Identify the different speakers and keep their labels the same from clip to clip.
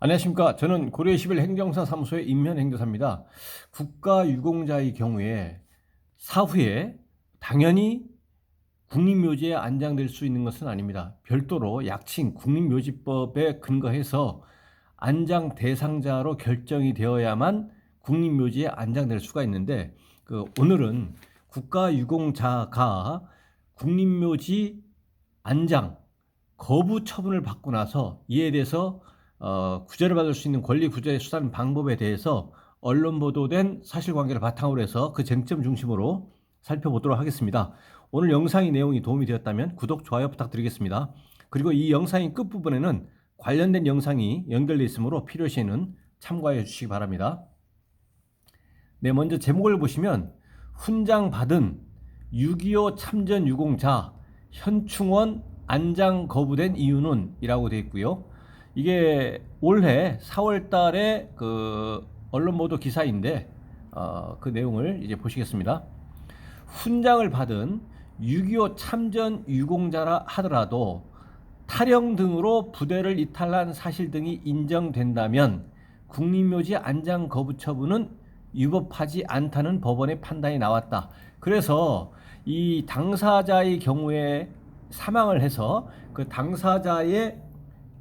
Speaker 1: 안녕하십니까. 저는 고려 21 행정사 사무소의 임현 행정사입니다. 국가 유공자의 경우에 사후에 당연히 국립묘지에 안장될 수 있는 것은 아닙니다. 별도로 약칭 국립묘지법에 근거해서 안장 대상자로 결정이 되어야만 국립묘지에 안장될 수가 있는데 그 오늘은 국가 유공자가 국립묘지 안장 거부 처분을 받고 나서 이에 대해서 어, 구제를 받을 수 있는 권리 구제 수단 방법에 대해서 언론 보도된 사실관계를 바탕으로 해서 그 쟁점 중심으로 살펴보도록 하겠습니다. 오늘 영상의 내용이 도움이 되었다면 구독, 좋아요 부탁드리겠습니다. 그리고 이 영상의 끝부분에는 관련된 영상이 연결되어 있으므로 필요시에는 참고해 주시기 바랍니다. 네, 먼저 제목을 보시면 훈장 받은 6.25 참전 유공자 현충원 안장 거부된 이유는 이라고 되어 있고요. 이게 올해 4월 달에 그 언론 보도 기사인데 어, 그 내용을 이제 보시겠습니다. 훈장을 받은 6.25 참전 유공자라 하더라도 탈영 등으로 부대를 이탈한 사실 등이 인정된다면 국립묘지 안장 거부 처분은 위법하지 않다는 법원의 판단이 나왔다. 그래서 이 당사자의 경우에 사망을 해서 그 당사자의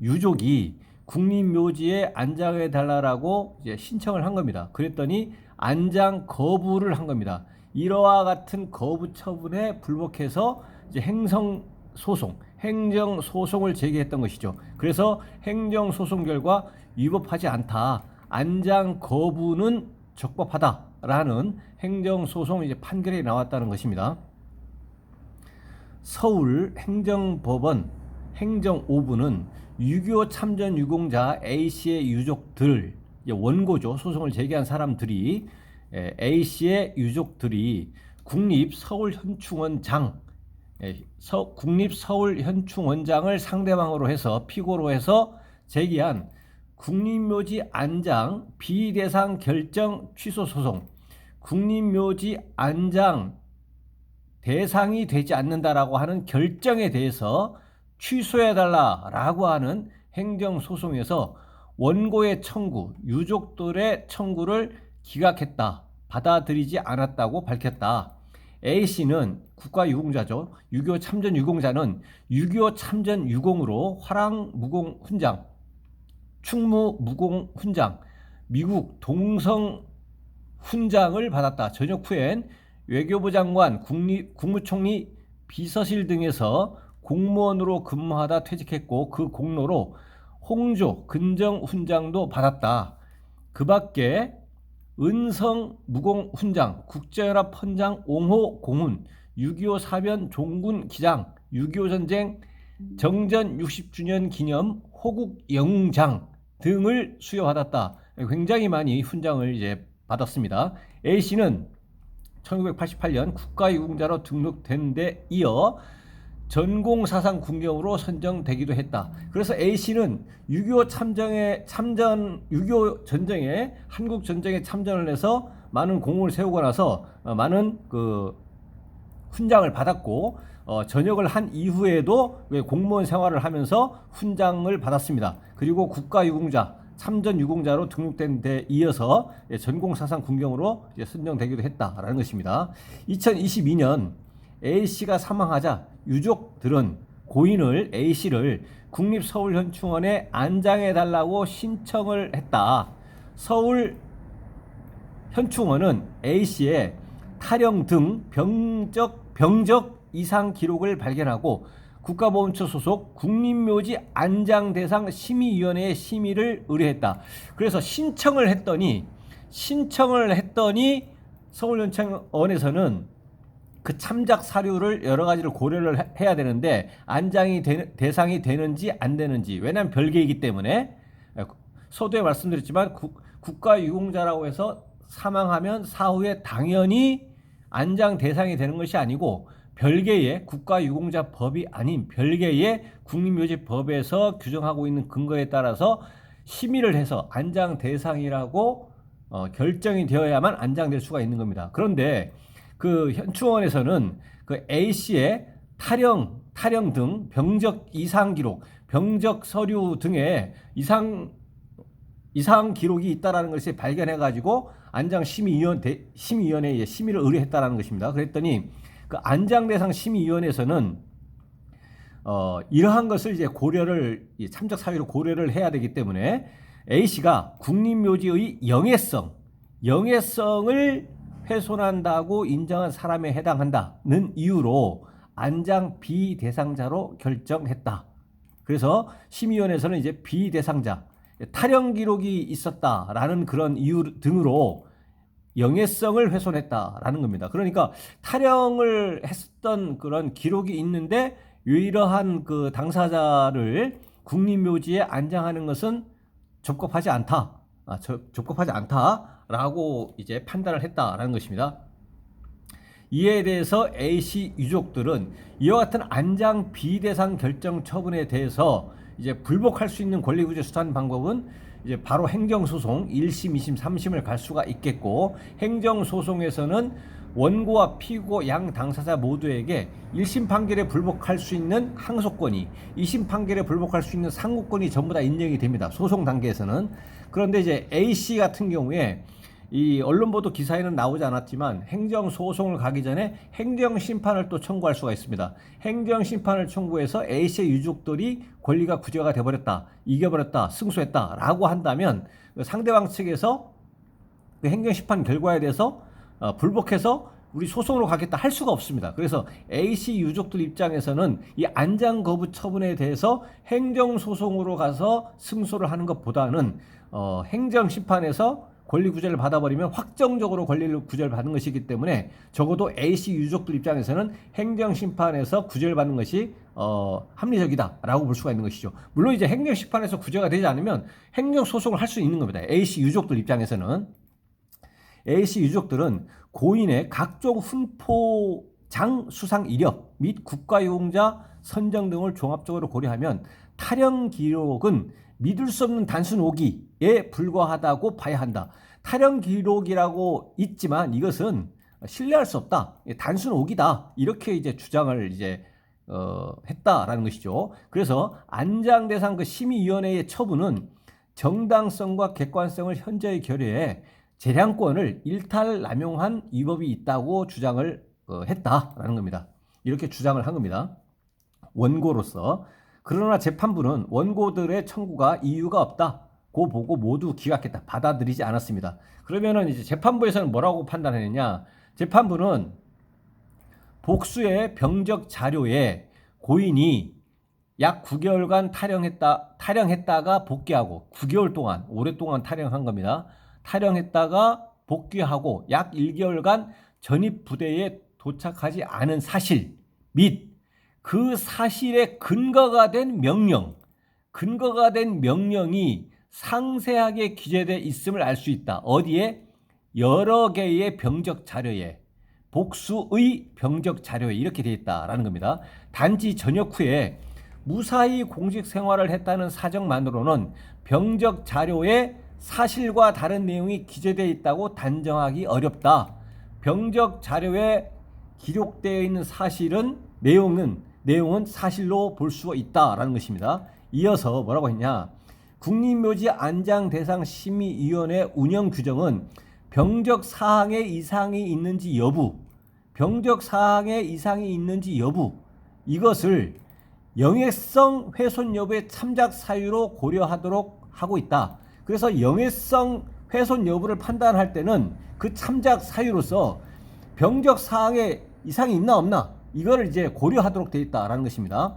Speaker 1: 유족이 국립묘지에 안장해 달라라고 이제 신청을 한 겁니다. 그랬더니 안장 거부를 한 겁니다. 이러와 같은 거부 처분에 불복해서 이제 행성 소송, 행정 소송을 제기했던 것이죠. 그래서 행정 소송 결과 위법하지 않다. 안장 거부는 적법하다라는 행정 소송 이제 판결이 나왔다는 것입니다. 서울 행정법원 행정 5부는 6.25 참전 유공자 A씨의 유족들, 원고죠. 소송을 제기한 사람들이 A씨의 유족들이 국립 서울현충원장, 서, 국립 서울현충원장을 상대방으로 해서 피고로 해서 제기한 국립묘지 안장 비대상 결정 취소 소송, 국립묘지 안장 대상이 되지 않는다라고 하는 결정에 대해서 취소해달라라고 하는 행정소송에서 원고의 청구, 유족들의 청구를 기각했다. 받아들이지 않았다고 밝혔다. A씨는 국가유공자죠. 6.25 참전 유공자는 6.25 참전 유공으로 화랑 무공 훈장, 충무 무공 훈장, 미국 동성 훈장을 받았다. 전역 후엔 외교부 장관, 국립, 국무총리 비서실 등에서 공무원으로 근무하다 퇴직했고 그 공로로 홍조 근정 훈장도 받았다. 그 밖에 은성 무공 훈장, 국제연합 헌장 옹호 공훈, 6.25 사변 종군 기장, 6.25 전쟁 정전 60주년 기념 호국 영웅장 등을 수여받았다. 굉장히 많이 훈장을 이제 받았습니다. A 씨는 1988년 국가유공자로 등록된 데 이어 전공사상 군경으로 선정되기도 했다. 그래서 A 씨는 6.25 참전에 참전 6.25 전쟁에 한국 전쟁에 참전을 해서 많은 공을 세우고 나서 어, 많은 그 훈장을 받았고 어, 전역을 한 이후에도 공무원 생활을 하면서 훈장을 받았습니다. 그리고 국가유공자 참전 유공자로 등록된 데 이어서 전공사상 군경으로 선정되기도 했다라는 것입니다. 2022년 A 씨가 사망하자 유족들은 고인을 A 씨를 국립서울현충원에 안장해 달라고 신청을 했다. 서울 현충원은 A 씨의 탈영 등 병적 병적 이상 기록을 발견하고 국가보훈처 소속 국립묘지 안장대상 심의위원회의 심의를 의뢰했다. 그래서 신청을 했더니 신청을 했더니 서울연창원에서는 그 참작 사료를 여러 가지를 고려를 해야 되는데 안장이 되, 대상이 되는지 안 되는지 왜냐하면 별개이기 때문에 서두에 말씀드렸지만 국, 국가 유공자라고 해서 사망하면 사후에 당연히 안장 대상이 되는 것이 아니고 별개의 국가유공자 법이 아닌 별개의 국립묘지법에서 규정하고 있는 근거에 따라서 심의를 해서 안장 대상이라고 어, 결정이 되어야만 안장될 수가 있는 겁니다. 그런데 그 현충원에서는 그 A 씨의 탈영, 탈영 등 병적 이상 기록, 병적 서류 등의 이상 이상 기록이 있다라는 것을 발견해 가지고 안장 심의위원 대, 심의위원회에 심의를 의뢰했다라는 것입니다. 그랬더니 그 안장 대상 심의위원회에서는 어, 이러한 것을 이제 고려를 이 참작 사유로 고려를 해야 되기 때문에 A 씨가 국립묘지의 영예성, 영예성을 훼손한다고 인정한 사람에 해당한다는 이유로 안장 비대상자로 결정했다. 그래서 심의위원회에서는 이제 비대상자, 탈영 기록이 있었다라는 그런 이유 등으로 영예성을 훼손했다라는 겁니다. 그러니까 탈영을 했던 그런 기록이 있는데 이러한 그 당사자를 국립묘지에 안장하는 것은 적법하지 않다. 아, 저, 적법하지 않다 라고 이제 판단을 했다라는 것입니다. 이에 대해서 A씨 유족들은 이와 같은 안장 비대상 결정 처분에 대해서 이제 불복할 수 있는 권리구제 수단 방법은 이제 바로 행정소송 1심, 2심, 3심을 갈 수가 있겠고 행정소송에서는 원고와 피고 양 당사자 모두에게 1심 판결에 불복할 수 있는 항소권이 2심 판결에 불복할 수 있는 상고권이 전부 다 인정이 됩니다. 소송 단계에서는 그런데 이제 A씨 같은 경우에 이 언론 보도 기사에는 나오지 않았지만 행정 소송을 가기 전에 행정 심판을 또 청구할 수가 있습니다. 행정 심판을 청구해서 A 씨의 유족들이 권리가 구제가 돼 버렸다. 이겨 버렸다. 승소했다라고 한다면 그 상대방 측에서 그 행정 심판 결과에 대해서 어, 불복해서 우리 소송으로 가겠다 할 수가 없습니다. 그래서 A씨 유족들 입장에서는 이 안장 거부 처분에 대해서 행정 소송으로 가서 승소를 하는 것보다는 어, 행정 심판에서 권리 구제를 받아버리면 확정적으로 권리를 구제를 받는 것이기 때문에 적어도 A씨 유족들 입장에서는 행정 심판에서 구제를 받는 것이 어, 합리적이다라고 볼 수가 있는 것이죠. 물론 이제 행정 심판에서 구제가 되지 않으면 행정 소송을 할 수 있는 겁니다. A씨 유족들 입장에서는 A씨 유족들은 고인의 각종 훈포장 수상 이력 및 국가유공자 선정 등을 종합적으로 고려하면 탈영 기록은 믿을 수 없는 단순 오기에 불과하다고 봐야 한다. 탈영 기록이라고 있지만 이것은 신뢰할 수 없다. 단순 오기다. 이렇게 이제 주장을 이제 어, 했다라는 것이죠. 그래서 안장 대상 그 심의위원회의 처분은 정당성과 객관성을 현저히 결여해 재량권을 일탈 남용한 위법이 있다고 주장을 어, 했다라는 겁니다. 이렇게 주장을 한 겁니다. 원고로서 그러나 재판부는 원고들의 청구가 이유가 없다. 고 보고 모두 기각했다. 받아들이지 않았습니다. 그러면은 이제 재판부에서는 뭐라고 판단했느냐? 재판부는 복수의 병적 자료에 고인이 약 9개월간 탈영했다, 탈영했다가 복귀하고 9개월 동안, 오랫동안 탈영한 겁니다. 탈영했다가 복귀하고 약 1개월간 전입 부대에 도착하지 않은 사실 및 그 사실에 근거가 된 명령, 근거가 된 명령이 상세하게 기재되어 있음을 알 수 있다. 어디에? 여러 개의 병적 자료에 복수의 병적 자료에 이렇게 되어 있다라는 겁니다. 단지 전역 후에 무사히 공직 생활을 했다는 사정만으로는 병적 자료에 사실과 다른 내용이 기재되어 있다고 단정하기 어렵다. 병적 자료에 기록되어 있는 사실은 내용은 내용은 사실로 볼 수 있다라는 것입니다. 이어서 뭐라고 했냐? 국립묘지 안장 대상 심의위원회 운영 규정은 병적 사항에 이상이 있는지 여부, 병적 사항에 이상이 있는지 여부 이것을 영예성 훼손 여부의 참작 사유로 고려하도록 하고 있다. 그래서 영예성 훼손 여부를 판단할 때는 그 참작 사유로서 병적 사항에 이상이 있나 없나 이거를 이제 고려하도록 되어 있다라는 것입니다.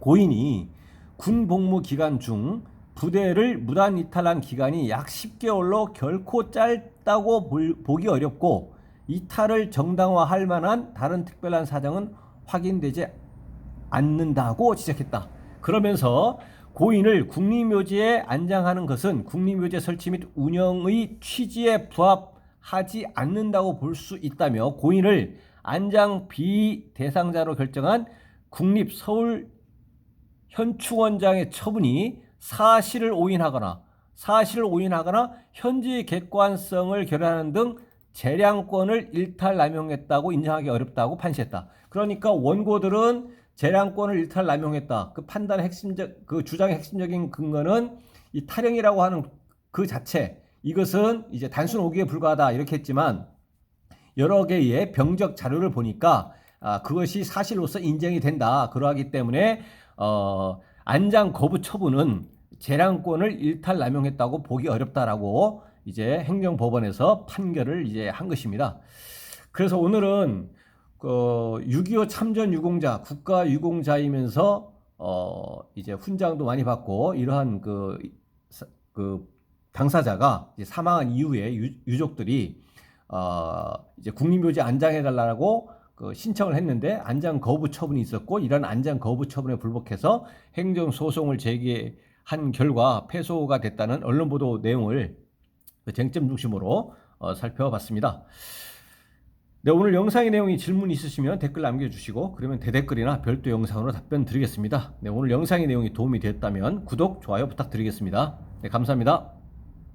Speaker 1: 고인이 군 복무 기간 중 부대를 무단 이탈한 기간이 약 10개월로 결코 짧다고 보기 어렵고 이탈을 정당화할 만한 다른 특별한 사정은 확인되지 않는다고 지적했다. 그러면서 고인을 국립묘지에 안장하는 것은 국립묘지 설치 및 운영의 취지에 부합하지 않는다고 볼 수 있다며 고인을 안장 비대상자로 결정한 국립 서울 현충원장의 처분이 사실을 오인하거나 사실을 오인하거나 현지 객관성을 결여하는 등 재량권을 일탈 남용했다고 인정하기 어렵다고 판시했다. 그러니까 원고들은 재량권을 일탈 남용했다. 그 판단의 핵심적 그 주장의 핵심적인 근거는 이 탈영이라고 하는 그 자체 이것은 이제 단순 오기에 불과하다 이렇게 했지만 여러 개의 병적 자료를 보니까 아, 그것이 사실로서 인정이 된다. 그러하기 때문에 어, 안장 거부 처분은 재량권을 일탈 남용했다고 보기 어렵다라고 이제 행정법원에서 판결을 이제 한 것입니다. 그래서 오늘은 그6.25 참전 유공자, 국가 유공자이면서 어 이제 훈장도 많이 받고 이러한 그, 사- 그 당사자가 사망한 이후에 유, 유족들이 어 이제 국립묘지 안장해 달라고 그 신청을 했는데 안장 거부 처분이 있었고 이런 안장 거부 처분에 불복해서 행정 소송을 제기한 결과 패소가 됐다는 언론 보도 내용을 그 쟁점 중심으로 어, 살펴봤습니다. 네, 오늘 영상의 내용이 질문 있으시면 댓글 남겨주시고 그러면 대댓글이나 별도 영상으로 답변 드리겠습니다. 네, 오늘 영상의 내용이 도움이 됐다면 구독, 좋아요 부탁드리겠습니다. 네, 감사합니다.